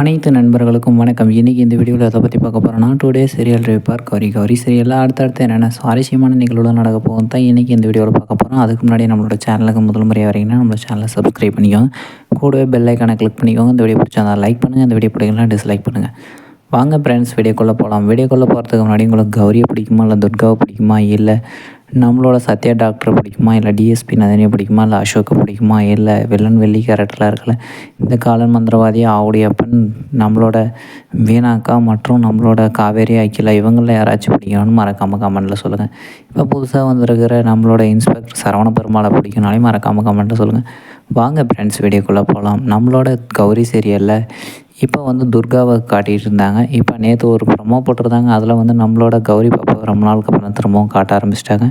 அனைத்து நண்பர்களுக்கும் வணக்கம். இன்றைக்கி இந்த வீடியோவில் அதை பற்றி பார்க்க போகிறோன்னா டூ டே சீரியல் ரிப்பார் கௌரி கௌரி சீரியலில் அடுத்தடுத்து என்னென்ன சுவாரஸ்யமான நிகழ்வுகள் நடக்க போகும் தான் இன்றைக்கி இந்த வீடியோவில் பார்க்க போகிறோம் அதுக்கு முன்னாடி நம்மளோட சேனலுக்கு முதல் முறையாக வரீங்கன்னா நம்மளோட சேனலை சப்ஸ்கிரைப் பண்ணிக்கோங்க. கூடவே பெல் ஐக்கானை கிளிக் பண்ணிக்கோங்க. இந்த வீடியோ பிடிச்சா லைக் பண்ணுங்கள் இந்த வீடியோ பிடிக்கலாம் டிஸ்லைக் பண்ணுங்கள் வாங்க ஃப்ரெண்ட்ஸ் வீடியோக்குள்ளே போகலாம் வீடியோக்குள்ளே போகிறதுக்கு முன்னாடி உங்களுக்கு கௌரியை பிடிக்குமா? இல்லை துர்காவை பிடிக்குமா? இல்லை நம்மளோட சத்யா டாக்டரை பிடிக்குமா? இல்லை டிஎஸ்பி நந்தினியை பிடிக்குமா? இல்லை அசோக்கை பிடிக்குமா? இல்லை வில்லன் வெள்ளி கேரக்டரில் இருக்கல இந்த காலன் மந்திரவாதி ஆவுடையப்பன் நம்மளோட வீணாக்கா மற்றும் நம்மளோட காவேரி அக்கிலா இவங்களில் யாராச்சும் பிடிக்கணும்னு மறக்காமல் கமெண்ட்டில் சொல்லுங்கள் இப்போ புதுசாக வந்திருக்கிற நம்மளோட இன்ஸ்பெக்டர் சரவண பெருமாளை பிடிக்கணும்னாலே மறக்காமல் கமெண்ட்டில் சொல்லுங்கள் வாங்க ஃப்ரெண்ட்ஸ் வீடியோக்குள்ளே போகலாம் நம்மளோட கௌரி சீரியலில் இப்போ வந்து துர்காவை காட்டிகிட்டு இருந்தாங்க. இப்போ நேற்று ஒரு ப்ரமோ போட்டிருந்தாங்க. அதில் வந்து நம்மளோட கௌரி பாப்பா ரொம்ப நாளுக்கு அப்புறம் திரும்பவும் காட்ட ஆரம்பிச்சிட்டாங்க.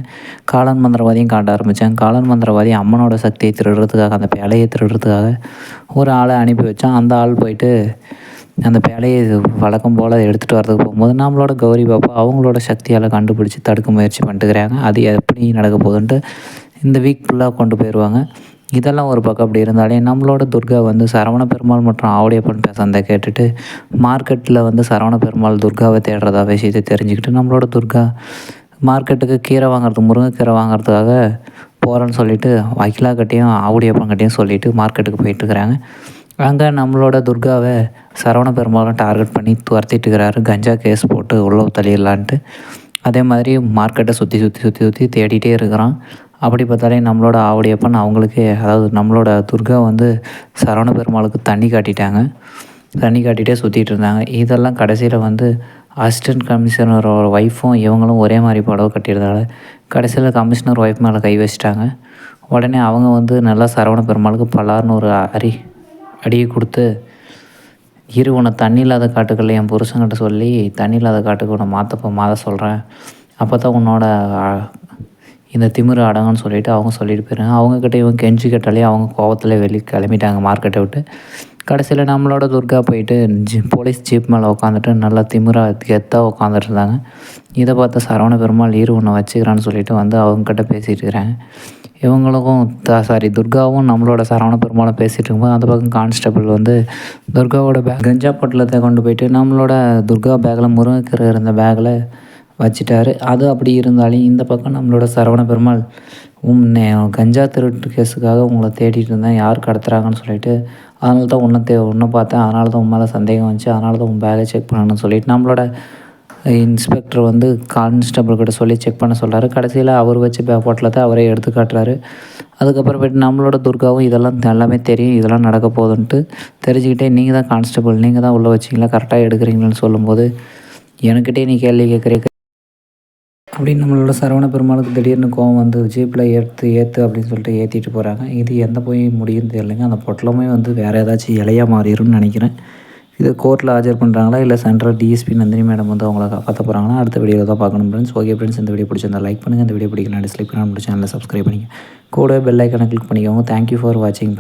காலன் மந்திரவாதியும் காட்ட ஆரம்பித்தாங்க காலன் மந்திரவாதி அம்மனோட சக்தியை திருடுறதுக்காக அந்த பேழையை திருடுறதுக்காக ஒரு ஆளை அனுப்பி வச்சான். அந்த ஆள் போயிட்டு அந்த பேலையை வழக்கம் போல் எடுத்துகிட்டு வரதுக்கு போகும்போது நம்மளோட கௌரி பாப்பா அவங்களோட சக்தியால் கண்டுபிடிச்சி தடுக்க முயற்சி பண்ணிட்டுக்கிறாங்க அது எப்படி நடக்க போகுதுன்ட்டு இந்த வீக் ஃபுல்லாக கொண்டு போயிடுவாங்க இதெல்லாம் ஒரு பக்கம் அப்படி இருந்தாலே நம்மளோட துர்கா வந்து சரவண பெருமாள் மற்றும் ஆவுடையப்பன் பேசுறதை கேட்டுட்டு மார்க்கெட்டில் வந்து சரவண பெருமாள் துர்காவை தேடுறதா விஷயத்தை தெரிஞ்சுக்கிட்டு நம்மளோட துர்கா மார்க்கெட்டுக்கு கீரை வாங்குறது முருங்கைக்கீரை வாங்குறதுக்காக போகிறேன்னு சொல்லிட்டு வைக்கிலா கட்டையும் ஆவுடையப்பன் கட்டியும் சொல்லிவிட்டு மார்க்கெட்டுக்கு போயிட்டுருக்குறாங்க அங்கே நம்மளோட துர்காவை சரவண பெருமாளும் டார்கெட் பண்ணி துரத்திட்டு இருக்கிறாரு. கஞ்சா கேஸ் போட்டு உள்ள தள்ளிடலான்ட்டு. அதே மாதிரி மார்க்கெட்டை சுற்றி சுற்றி சுற்றி சுற்றி தேடிகிட்டே இருக்கிறான். அப்படி பார்த்தாலே நம்மளோட ஆவடியப்பன் அவங்களுக்கு அதாவது நம்மளோட துர்கா வந்து சரவண பெருமாளுக்கு தண்ணி காட்டிட்டாங்க. தண்ணி காட்டிகிட்டே சுற்றிட்டு இருந்தாங்க. இதெல்லாம் கடைசியில் வந்து அசிஸ்டன்ட் கமிஷனரோட ஒய்ஃபும் இவங்களும் ஒரே மாதிரி புடவை கட்டியிருந்தால கடைசியில் கமிஷனர் ஒய்ஃப் மேலே கை வச்சிட்டாங்க. உடனே அவங்க வந்து நல்லா சரவண பெருமாளுக்கு பலார்னு ஒரு அரி அடியை கொடுத்து இரு உன்னை தண்ணி இல்லாத காட்டுக்களில் என் புருஷங்கிட்ட சொல்லி தண்ணி இல்லாத காட்டுக்கு உன்னை மாற்றப்போ மாத சொல்கிறேன் அப்போ தான் உன்னோட இந்த திமிரு அடங்குன்னு சொல்லிவிட்டு அவங்க சொல்லிட்டு போயிடுறாங்க. அவங்கக்கிட்ட இவங்க கெஞ்சி கேட்டாலே அவங்க கோவத்தில் வெளியே கிளம்பிட்டாங்க மார்க்கெட்டை விட்டு. கடைசியில் நம்மளோட துர்கா போயிட்டு ஜி போலீஸ் ஜீப் மேலே உட்காந்துட்டு நல்லா திமிராக கெத்தாக உட்காந்துட்டு இருந்தாங்க. இதை பார்த்து சரவண பெருமாள் ஈர் ஒன்று வச்சுக்கிறான்னு சொல்லிட்டு வந்து அவங்கக்கிட்ட பேசிகிட்டு இருக்கிறாங்க. இவங்களுக்கும் த சாரி துர்காவும் நம்மளோட சரவண பெருமாளும் பேசிகிட்டு இருக்கும்போது அந்த பக்கம் கான்ஸ்டபிள் வந்து துர்காவோட பேக் கஞ்சா பொட்டலத்தை கொண்டு போயிட்டு நம்மளோட துர்கா பேக்கில் முருங்கைக்கீரை இருந்த பேக்கில் வச்சிட்டாரு. அது அப்படி இருந்தாலும் இந்த பக்கம் நம்மளோட சரவண பெருமாள் உன்னை கஞ்சா திருட்டு கேஸுக்காக உங்களை தேடிட்டு இருந்தேன். யார் கடத்துறாங்கன்னு சொல்லிட்டு அதனால தான் உன்னை தே உன்னை பார்த்தேன். அதனால தான் உன் மேலே சந்தேகம் வந்துச்சு. அதனால தான் உன் பேகை செக் பண்ணணும்னு சொல்லிட்டு நம்மளோட இன்ஸ்பெக்டர் வந்து கான்ஸ்டபிள் கிட்ட சொல்லி செக் பண்ண சொல்கிறாரு கடைசியில் அவர் வச்சு பே தான் அவரே எடுத்து காட்டுறாரு. அதுக்கப்புறமேட்டு நம்மளோட துர்காவும் இதெல்லாம் எல்லாமே தெரியும். இதெல்லாம் நடக்க போகுதுன்ட்டு தெரிஞ்சுக்கிட்டே நீங்கள் தான் கான்ஸ்டபிள் நீங்கள் தான் உள்ளே வச்சிங்களா? கரெக்டாக எடுக்கிறீங்கன்னு சொல்லும்போது எனக்கிட்டே நீ கேள்வி கேட்குறீங்க அப்படின்னு நம்மளோட சரவண பெருமாளுக்கு திடீர்னு கோவம் வந்து ஜீப்பில் ஏற்று ஏற்று அப்படின்னு சொல்லிட்டு ஏற்றிட்டு போகிறாங்க இது எந்த போய் முடியும் தெரியலைங்க. அந்த பொட்டலமே வந்து வேறு ஏதாச்சும் இலையாக மாறிடும்னு நினைக்கிறேன். இது கோர்ட்டில் ஆஜர் பண்ணுறாங்களா இல்லை சென்ட்ரல் டிஎஸ்பி நந்தினி மேடம் வந்து அவங்கள காப்பாற்ற போகிறாங்களா அடுத்த வீடியோவில் தான் பார்க்கணும் ஃப்ரெண்ட்ஸ் ஓகே ஃப்ரெண்ட்ஸ் இந்த வீடியோ பிடிச்சிருந்தா லைக் பண்ணுங்கள் இந்த வீடியோ பிடிக்கலாம் டிஸ்லைக் பண்ணி நம்ம சேனலில் சப்ஸ்கிரைப் பண்ணிங்க கூட பெல் ஐக்கனை கிளிக் பண்ணிக்கோங்க. தேங்க்யூ ஃபார் வாட்சிங்